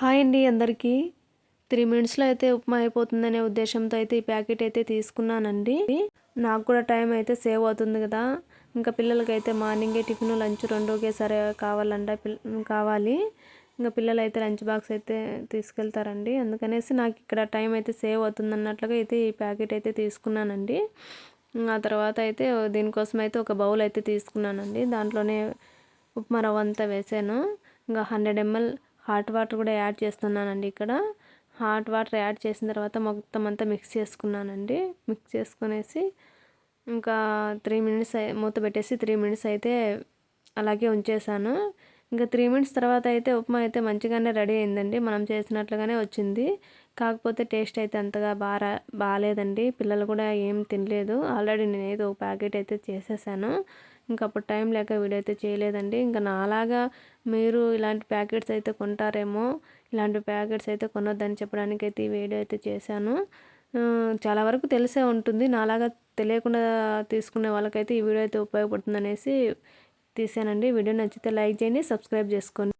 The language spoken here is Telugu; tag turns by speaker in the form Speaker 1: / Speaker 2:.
Speaker 1: హాయ్ అండి అందరికీ. త్రీ మినిట్స్లో అయితే ఉప్మా అయిపోతుందనే ఉద్దేశంతో అయితే ఈ ప్యాకెట్ అయితే తీసుకున్నానండి. నాకు కూడా టైం అయితే సేవ్ అవుతుంది కదా. ఇంకా పిల్లలకైతే మార్నింగే టిఫిన్ లంచ్ రెండు ఒకేసారి కావాలంట కావాలి. ఇంకా పిల్లలు అయితే లంచ్ బాక్స్ అయితే తీసుకెళ్తారండి. అందుకనేసి నాకు ఇక్కడ టైం అయితే సేవ్ అవుతుంది అన్నట్లుగా అయితే ఈ ప్యాకెట్ అయితే తీసుకున్నానండి. ఆ తర్వాత అయితే దీనికోసం అయితే ఒక బౌల్ అయితే తీసుకున్నానండి. దాంట్లోనే ఉప్మా రవ్వ అంతా వేసాను. ఇంకా హండ్రెడ్ ఎంఎల్ హాట్ వాటర్ కూడా యాడ్ చేస్తున్నానండి ఇక్కడ. హాట్ వాటర్ యాడ్ చేసిన తర్వాత మొత్తం అంతా మిక్స్ చేసుకున్నానండి. మిక్స్ చేసుకునేసి ఇంకా త్రీ మినిట్స్ మూత పెట్టేసి త్రీ మినిట్స్ అయితే అలాగే ఉంచేసాను. ఇంకా త్రీ మినిట్స్ తర్వాత అయితే ఉప్మా అయితే మంచిగానే రెడీ అయిందండి. మనం చేసినట్లుగానే వచ్చింది. కాకపోతే టేస్ట్ అయితే అంతగా బాగా బాగాలేదండి. పిల్లలు కూడా ఏం తినలేదు. ఆల్రెడీ నేను ఏదో ఒక ప్యాకెట్ అయితే చేసేసాను. ఇంకా అప్పుడు టైం లేక వీడియో అయితే చేయలేదండి. ఇంకా నాలాగా మీరు ఇలాంటి ప్యాకెట్స్ అయితే కొంటారేమో ఇలాంటి ప్యాకెట్స్ అయితే కొనొద్దని చెప్పడానికి అయితే ఈ వీడియో అయితే చేశాను. చాలా వరకు తెలిసే ఉంటుంది. నాలాగా తెలియకుండా తీసుకునే వాళ్ళకైతే ఈ వీడియో అయితే ఉపయోగపడుతుంది అనేసి తీసానండి. వీడియో నచ్చితే లైక్ చేయండి సబ్స్క్రైబ్ చేసుకోండి.